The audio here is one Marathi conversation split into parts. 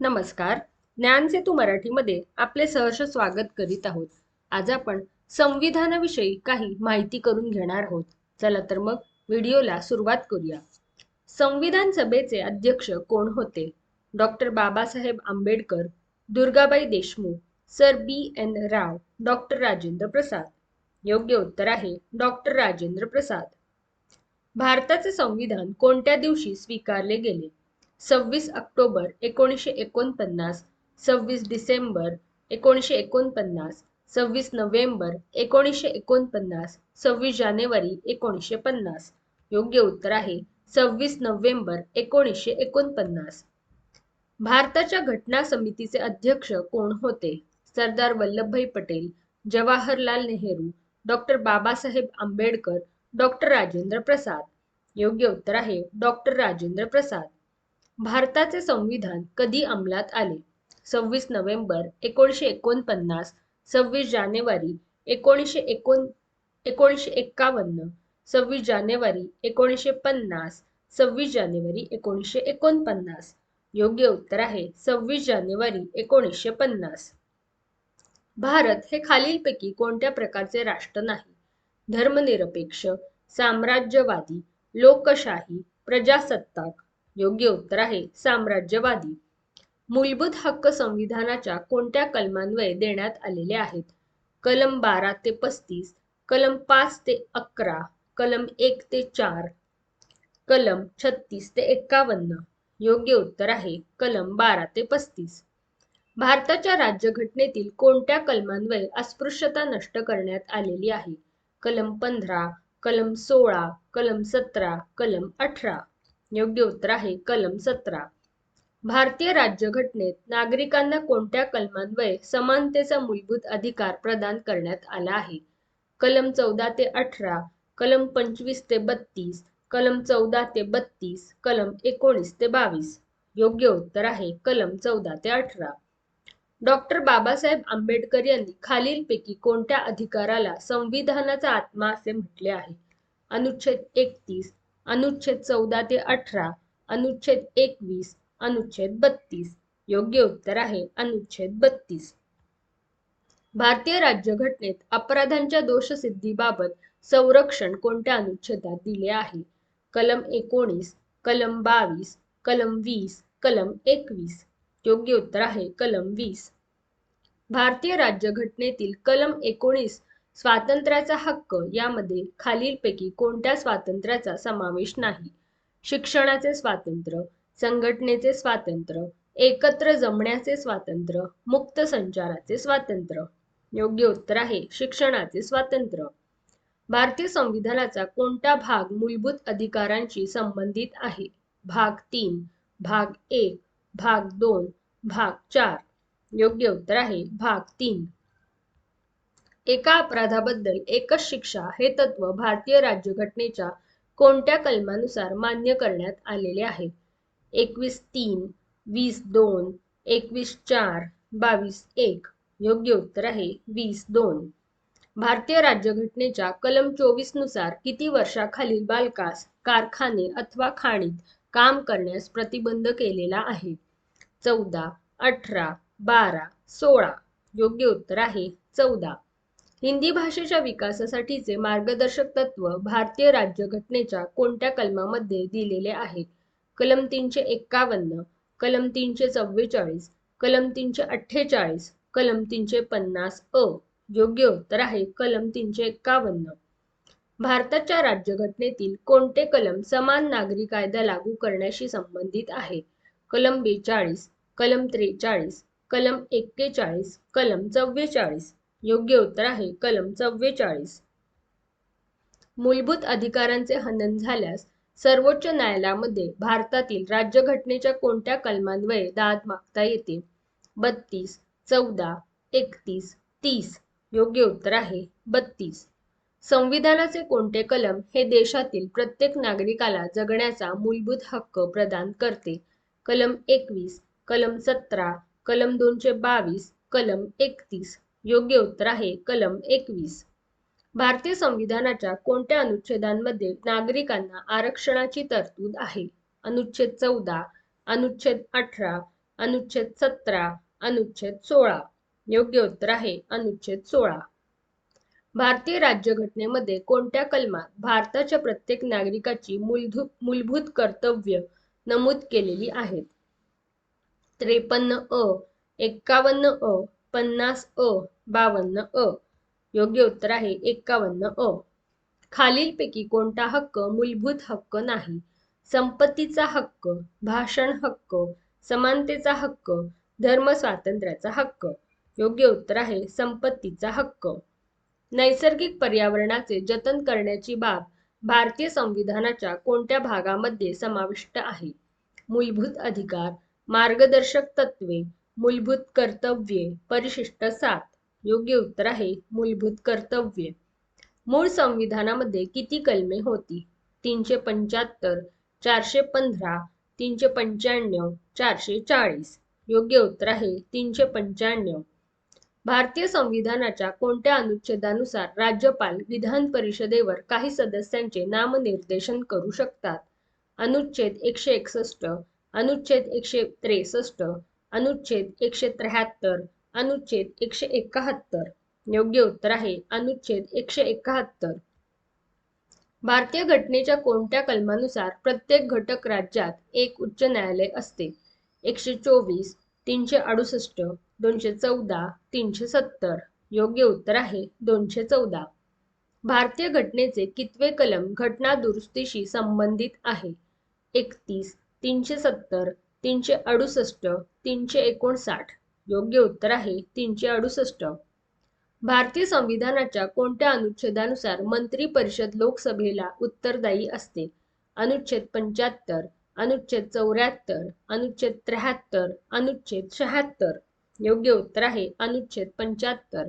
नमस्कार. ज्ञानसेतू मराठीमध्ये आपले सहर्ष स्वागत करीत आहोत. आज आपण संविधानाविषयी काही माहिती करून घेणार आहोत. चला तर मग व्हिडिओला सुरुवात करूया. संविधान सभेचे अध्यक्ष कोण होते? Doctor Babasaheb Ambedkar Durgabai Deshmukh sir B. N. Rao doctor Rajendra Prasad. योग्य उत्तर आहे डॉक्टर राजेंद्र प्रसाद. भारताचे संविधान कोणत्या दिवशी स्वीकारले गेले? सव्वीस ऑक्टोबर एकोणीसशे एकोणपन्नास सव्वीस डिसेंबर एकोणीसशे एकोणपन्नास सव्वीस नोव्हेंबर एकोणीसशे एकोणपन्नास सव्वीस जानेवारी एकोणीसशे पन्नास. योग्य उत्तर आहे सव्वीस नोव्हेंबर एकोणीसशे एकोणपन्नास. भारताच्या घटना समितीचे अध्यक्ष कोण होते? Sardar Vallabhbhai Patel Jawaharlal Nehru doctor Babasaheb Ambedkar doctor Rajendra Prasad. योग्य उत्तर आहे डॉक्टर राजेंद्र प्रसाद. भारताचे संविधान कधी अंमलात आले? सव्वीस नोव्हेंबर एकोणीसशे एकोणपन्नास सव्वीस जानेवारी एकोणीसशे एकोण एकोणीसशे एक्कावन्न सव्वीस जानेवारी एकोणीसशे पन्नास सव्वीस जानेवारी एकोणीसशे एकोणपन्नास. योग्य उत्तर आहे सव्वीस जानेवारी एकोणीसशे पन्नास. भारत हे खालीलपैकी कोणत्या प्रकारचे राष्ट्र नाही? धर्मनिरपेक्ष साम्राज्यवादी लोकशाही प्रजासत्ताक योग्य उत्तर आहे. साम्राज्यवादी. मूलभूत हक्क संविधानाच्या कोणत्या कलमान्वये देण्यात आलेले आहेत? कलम बारा ते पस्तीस कलम पाच ते अकरा कलम एक ते चार कलम छत्तीस ते एक्कावन्न. योग्य उत्तर आहे. कलम बारा ते पस्तीस. भारताच्या राज्यघटनेतील कोणत्या कलमान्वये अस्पृश्यता नष्ट करण्यात आलेली आहे? कलम पंधरा कलम सोळा कलम सतरा कलम अठरा. योग्य उत्तर आहे कलम सतरा. भारतीय राज्यघटनेत नागरिकांना कोणत्या कलमान्वये समानतेचा मूलभूत अधिकार प्रदान करण्यात आला आहे? कलम चौदा ते अठरा कलम पंचवीस ते बत्तीस कलम चौदा ते बत्तीस कलम एकोणीस ते बावीस. योग्य उत्तर आहे कलम चौदा ते अठरा. डॉक्टर बाबासाहेब आंबेडकर यांनी खालीलपैकी कोणत्या अधिकाराला संविधानाचा आत्मा असे म्हटले आहे? अनुच्छेद एकतीस अनुच्छेद चौदा ते अठरा अनुच्छेद एकवीस अनुच्छेद बत्तीस. योग्य उत्तर आहे अनुच्छेद बत्तीस. भारतीय राज्यघटनेत अपराधांच्या दोषसिद्धीबाबत संरक्षण कोणत्या अनुच्छेदात दिले आहे? कलम एकोणीस कलम बावीस कलम वीस कलम एकवीस. योग्य उत्तर आहे कलम वीस. भारतीय राज्यघटनेतील कलम एकोणीस स्वातंत्र्याचा हक्क यामध्ये खालीलपैकी कोणत्या स्वातंत्र्याचा समावेश नाही? शिक्षणाचे स्वातंत्र्य संघटनेचे स्वातंत्र्य एकत्र जमण्याचे स्वातंत्र्य मुक्त संचाराचे स्वातंत्र्य. योग्य उत्तर आहे शिक्षणाचे स्वातंत्र्य. भारतीय संविधानाचा कोणता भाग मूलभूत अधिकारांशी संबंधित आहे? भाग तीन भाग एक भाग दोन भाग चार. योग्य उत्तर आहे भाग तीन. एका अपराधाबद्दल एकच शिक्षा हे तत्व भारतीय राज्यघटनेच्या कोणत्या कलमानुसार मान्य करण्यात आलेले आहे? एकवीस तीन वीस दोन एकवीस चार बावीस एक. योग्य उत्तर आहे वीस दोन. भारतीय राज्यघटनेच्या कलम चोवीसनुसार किती वर्षाखालील बालकास कारखाने अथवा खाणीत काम करण्यास प्रतिबंध केलेला आहे? चौदा अठरा बारा सोळा. योग्य उत्तर आहे चौदा. हिंदी भाषेच्या विकासासाठीचे मार्गदर्शक तत्व भारतीय राज्यघटनेच्या कोणत्या कलमामध्ये दिलेले आहे कलम तीनशे एक्कावन्न कलम तीनशे चव्वेचाळीस कलम तीनशे अठ्ठेचाळीस कलम तीनशे पन्नास अ. योग्य उत्तर आहे कलम तीनशे एक्कावन्न. भारताच्या राज्यघटनेतील कोणते कलम समान नागरी कायदा लागू करण्याशी संबंधित आहे? कलम बेचाळीस कलम त्रेचाळीस कलम एक्केचाळीस कलम चव्वेचाळीस. योग्य उत्तर आहे. कलम चव्वेचाळीस. मूलभूत अधिकारांचे हनन झाल्यास सर्वोच्च न्यायालयामध्ये भारतातील राज्यघटनेच्या कोणत्या कलमान्वये दाद मागता येते? बत्तीस चौदा एकतीस तीस. योग्य उत्तर आहे बत्तीस. संविधानाचे कोणते कलम हे देशातील प्रत्येक नागरिकाला जगण्याचा मूलभूत हक्क प्रदान करते? कलम एकवीस कलम सतरा कलम दोनशे बावीस कलम एकतीस. योग्य उत्तर आहे. कलम एकवीस. भारतीय संविधानाच्या कोणत्या अनुच्छेदांमध्ये नागरिकांना आरक्षणाची तरतूद आहे? अनुच्छेद चौदा अनुच्छेद अठरा अनुच्छेद सतरा अनुच्छेद सोळा. योग्य उत्तर आहे. अनुच्छेद सोळा. भारतीय राज्यघटनेमध्ये कोणत्या कलमात भारताच्या प्रत्येक नागरिकाची मूलभूत मूलभूत कर्तव्य नमूद केलेली आहेत? त्रेपन्न अ एक्कावन्न अ पन्नास अ बावन्न अ. योग्य उत्तर आहे एक्कावन्न अ. खालीलपैकी कोणता हक्क मूलभूत हक्क नाही? संपत्तीचा हक्क भाषण हक्क समानतेचा हक्क धर्म स्वातंत्र्याचा हक्क. योग्य उत्तर आहे संपत्तीचा हक्क. नैसर्गिक पर्यावरणाचे जतन करण्याची बाब भारतीय संविधानाच्या कोणत्या भागामध्ये समाविष्ट आहे? मूलभूत अधिकार मार्गदर्शक तत्वे मूलभूत कर्तव्ये. परिशिष्ट सात. योग्य उत्तर आहे मूलभूत कर्तव्ये. मूळ संविधानामध्ये किती कलमे होती? तीनशे पंच्याहत्तर चारशे पंधरा तीनशे पंच्याण्णव चारशे चाळीस. योग्य उत्तर आहे तीनशे पंच्याण्णव. भारतीय संविधानाच्या कोणत्या अनुच्छेदानुसार राज्यपाल विधान परिषदेवर काही सदस्यांचे नामनिर्देशन करू शकतात? अनुच्छेद एकशे एकसष्ट अनुच्छेद एकशे त्रेसष्ट अनुच्छेद एकशे त्र्याहत्तर अनुच्छेद एकशे एकाहत्तर. योग्य उत्तर आहे. अनुच्छेद एकशे एकाहत्तर. भारतीय घटनेच्या कोणत्या कलमानुसार प्रत्येक घटक राज्यात एक उच्च न्यायालय असते? एकशे चोवीस तीनशे अडुसष्ट दोनशे चौदा तीनशे सत्तर. योग्य उत्तर आहे दोनशे चौदा. भारतीय घटनेचे कितवे कलम घटना दुरुस्तीशी संबंधित आहे? एकतीस तीनशे सत्तर तीनशे अडुसष्ट तीनशे एकोणसाठ. योग्य उत्तर आहे तीनशे अडुसष्ट. भारतीय संविधानाच्या कोणत्या अनुच्छेदानुसार मंत्री परिषद लोकसभेला उत्तरदायी असते? अनुच्छेद पंच्याहत्तर अनुच्छेद चौऱ्याहत्तर अनुच्छेद त्र्याहत्तर अनुच्छेद शहात्तर. योग्य उत्तर आहे अनुच्छेद पंच्याहत्तर.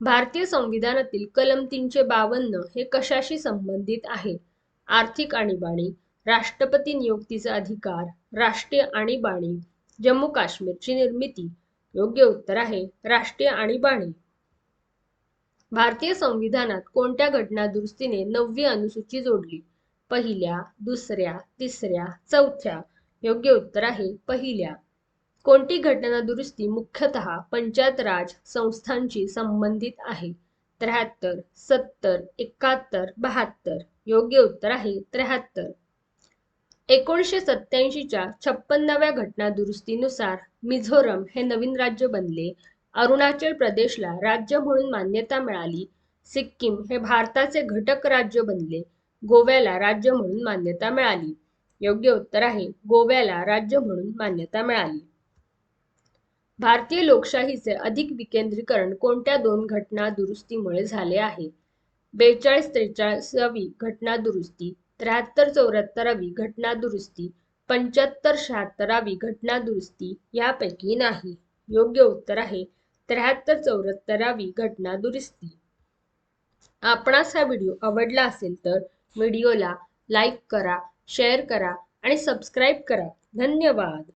भारतीय संविधानातील कलम तीनशे बावन्न हे कशाशी संबंधित आहे? आर्थिक आणीबाणी राष्ट्रपती नियुक्तीचा अधिकार राष्ट्रीय आणीबाणी जम्मू काश्मीरची निर्मिती योग्य उत्तर आहे राष्ट्रीय आणीबाणी. भारतीय संविधानात कोणत्या घटना दुरुस्तीने नववी अनुसूची जोडली? पहिल्या दुसऱ्या तिसऱ्या चौथ्या योग्य उत्तर आहे पहिल्या. कोणती घटना दुरुस्ती मुख्यतः पंचायत राज संस्थांशी संबंधित आहे? त्र्याहत्तर सत्तर एकाहत्तर बहात्तर योग्य उत्तर आहे त्र्याहत्तर. एकोणीसशे सत्याऐंशीच्या छप्पन्नाव्या घटना दुरुस्तीनुसार मिझोरम हे नवीन राज्य बनले. अरुणाचल प्रदेशला राज्य म्हणून मान्यता मिळाली. सिक्कीम हे भारताचे घटक राज्य बनले. गोव्याला राज्य म्हणून मान्यता मिळाली. योग्य उत्तर आहे गोव्याला राज्य म्हणून मान्यता मिळाली. भारतीय लोकशाहीचे अधिक विकेंद्रीकरण कोणत्या दोन घटना दुरुस्तीमुळे झाले आहे? बेचाळीस त्रेचाळीसावी घटना दुरुस्ती त्र्याहत्तर चौऱ्याहत्तरावी घटना दुरुस्ती पंच्याहत्तर शहात्तरावी घटना दुरुस्ती यापैकी नाही. योग्य उत्तर आहे त्र्याहत्तर चौऱ्याहत्तरावी घटना दुरुस्ती. आपणास हा व्हिडिओ आवडला असेल तर व्हिडिओला लाईक करा शेअर करा आणि सबस्क्राईब करा. धन्यवाद.